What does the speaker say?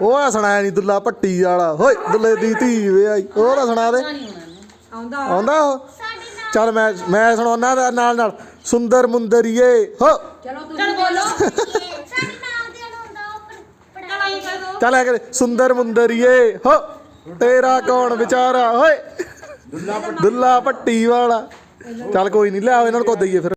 ਉਹ ਨਾ ਸੁਣਾਇਆ ਨਹੀਂ ਦੁੱਲਾ ਭੱਟੀ ਵਾਲਾ। ਹੋਏ ਦੁੱਲੇ ਦੀ ਧੀ ਵੇ ਆਈ। ਉਹ ਨਾ ਸੁਣਾ ਦੇ। ਆਉਂਦਾ ਆਉਂਦਾ ਉਹ? ਸਾਡੇ ਚੱਲ ਮੈਂ ਮੈਂ ਸੁਣਾਉਣਾ ਨਾਲ ਨਾਲ। ਸੁੰਦਰ ਮੁੰਦਰੀਏ ਹੋ। ਚਲੋ ਤੁਸੀਂ ਬੋਲੋ। ਸਾਡੇ ਚੱਲ ਆ ਕੇ ਸੁੰਦਰ ਮੁੰਦਰੀਏ ਹੋ। ਤੇਰਾ ਕੌਣ ਵਿਚਾਰਾ? ਹੋਏ। ਦੁੱਲਾ ਭੱਟੀ। ਵਾਲਾ। ਚੱਲ ਕੋਈ ਨਹੀਂ ਲਿਆਓ ਇਹਨਾਂ ਨੂੰ ਕੋ ਦਈਏ ਫਿਰ।